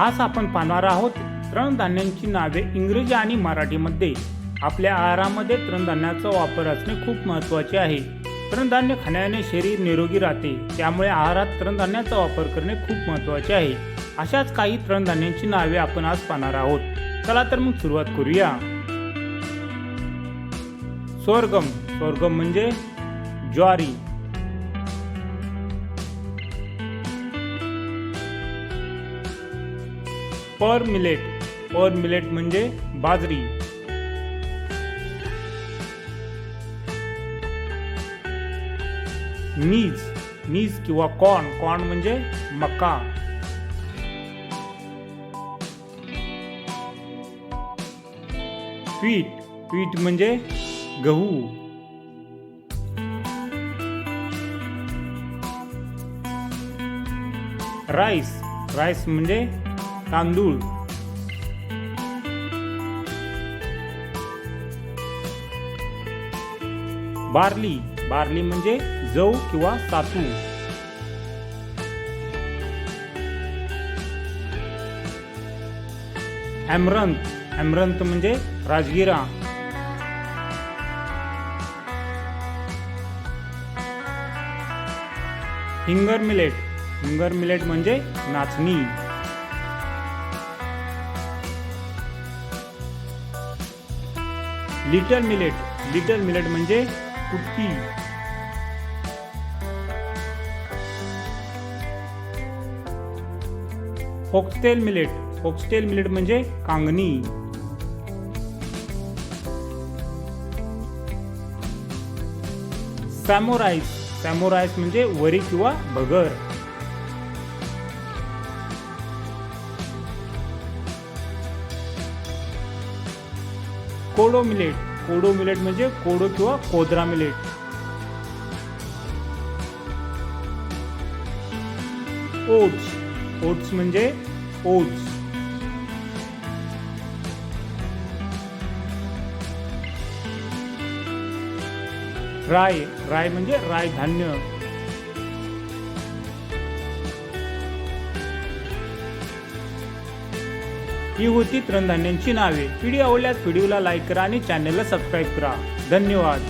आज आपण पाहणार आहोत तृणधान्यांची नावे इंग्रजी आणि मराठीमध्ये. आपल्या आहारामध्ये तृणधान्याचा वापर असणे खूप महत्त्वाचे आहे. तृणधान्य खाण्याने शरीर निरोगी राहते त्यामुळे आहारात तृणधान्याचा वापर करणे खूप महत्त्वाचे आहे. अशाच काही तृणधान्यांची नावे आपण आज पाहणार आहोत. चला तर मग सुरुवात करूया. स्वर्गम. स्वर्गम म्हणजे ज्वारी. पर मिलेट पर मिलेट म्हणजे बाजरी. मीज. मीज किंवा कॉर्न. कॉर्न म्हणजे मका. पीठ. पीठ म्हणजे गहू. राईस. राईस म्हणजे तांदूळ बार्ली बार्ली म्हणजे जव किंवा सातू. ॲमरंत ॲमरंथ म्हणजे राजगिरा. हिंगर मिलेट हिंगर मिलेट म्हणजे नाचणी. Little millet. लिटल मिलेट म्हणजे कुटकी फोक्सटेल मिलेट. फोक्सटेल मिलेट म्हणजे कांगणी. सॅमोराईस सॅमोराईस म्हणजे वरी किंवा भगर कोडो मिलेट कोडो मिलेट म्हणजे कोडो किंवा कोदरा मिलेट ओट्स. ओट्स म्हणजे ओट्स. राय. राय म्हणजे राय धान्य. ही होती तृणधान्यांची नावे. व्हिडिओ आवडल्यास व्हिडिओला लाईक करा आणि चॅनलला सबस्क्राईब करा. धन्यवाद.